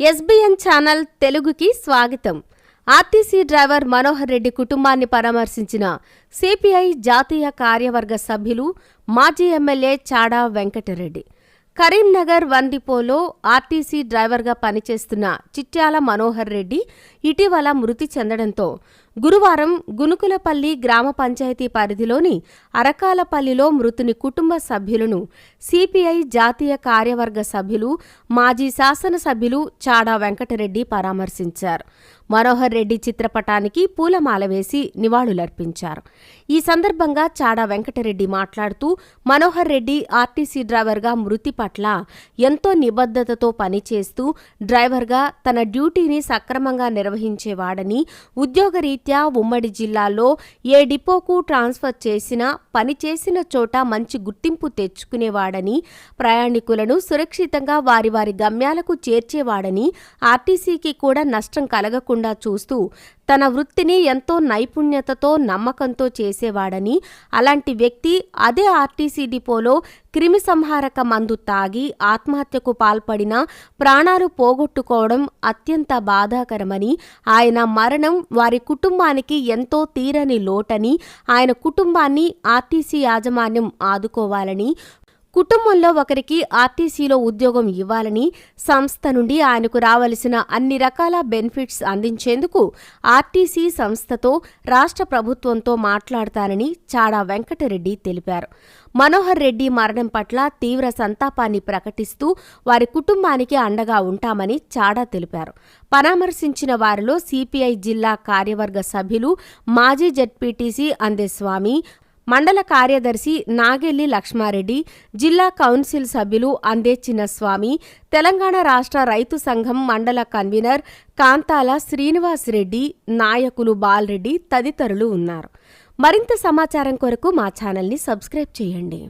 SBN channel తెలుగుకి స్వాగతం. RTC driver Manohar Reddy కుటుంబాన్ని పరామర్శించిన సిపిఐ జాతీయ కార్యవర్గ సభ్యులు మాజీ ఎమ్మెల్యే చాడా వెంకటరెడ్డి. కరీంనగర్ వన్ డిపోలో ఆర్టీసీ డ్రైవర్గా పనిచేస్తున్న చిట్యాల మనోహర్ రెడ్డి ఇటీవల మృతి చెందడంతో గురువారం గునుకులపల్లి గ్రామ పంచాయతీ పరిధిలోని అరకాలపల్లిలో మృతుని కుటుంబ సభ్యులను సిపిఐ జాతీయ కార్యవర్గ సభ్యులు మాజీ శాసనసభ్యులు చాడా వెంకటరెడ్డి పరామర్శించారు. మనోహర్ రెడ్డి చిత్రపటానికి పూలమాల వేసి నివాళులర్పించారు. ఈ సందర్భంగా చాడా వెంకటరెడ్డి మాట్లాడుతూ మనోహర్ రెడ్డి ఆర్టీసీ డ్రైవర్గా మృతి పట్ల ఎంతో నిబద్ధతతో పనిచేస్తూ డ్రైవర్గా తన డ్యూటీని సక్రమంగా నిర్వహించేవాడని ఉద్యోగరీత్యా ఉమ్మడి జిల్లాలో ఏ డిపోకు ట్రాన్స్ఫర్ చేసినా పని చేసిన చోట మంచి గుర్తింపు తెచ్చుకునేవాడని ప్రయాణికులను సురక్షితంగా వారి వారి గమ్యాలకు చేర్చేవాడని ఆర్టీసీకి కూడా నష్టం కలగకుండా చూస్తూ తన వృత్తిని ఎంతో నైపుణ్యతతో నమ్మకంతో చేసేవాడని అలాంటి వ్యక్తి అదే ఆర్టీసీ డిపోలో క్రిమిసంహారక మందు తాగి ఆత్మహత్యకు పాల్పడిన ప్రాణాలు పోగొట్టుకోవడం అత్యంత బాధాకరమని ఆయన మరణం వారి కుటుంబానికి ఎంతో తీరని లోటని ఆయన కుటుంబాన్ని ఆర్టీసీ యాజమాన్యం ఆదుకోవాలని కుటుంబంలో ఒకరికి ఆర్టీసీలో ఉద్యోగం ఇవ్వాలని సంస్థ నుండి ఆయనకు రావలసిన అన్ని రకాల బెనిఫిట్స్ అందించేందుకు ఆర్టీసీ సంస్థతో రాష్ట్ర ప్రభుత్వంతో మాట్లాడతానని చాడా వెంకటరెడ్డి తెలిపారు. మనోహర్ రెడ్డి మరణం పట్ల తీవ్ర సంతాపాన్ని ప్రకటిస్తూ వారి కుటుంబానికి అండగా ఉంటామని చాడా తెలిపారు. పరామర్శించిన వారిలో సిపిఐ జిల్లా కార్యవర్గ సభ్యులు మాజీ జడ్పీటీసీ అందేస్వామి మండల కార్యదర్శి నాగెల్లి లక్ష్మారెడ్డి జిల్లా కౌన్సిల్ సభ్యులు అందే చిన్నస్వామి తెలంగాణ రాష్ట్ర రైతు సంఘం మండల కన్వీనర్ కాంతాల శ్రీనివాస్ రెడ్డి నాయకులు బాలరెడ్డి తదితరులు ఉన్నారు. మరింత సమాచారం కొరకు మా ఛానల్ని సబ్స్క్రైబ్ చేయండి.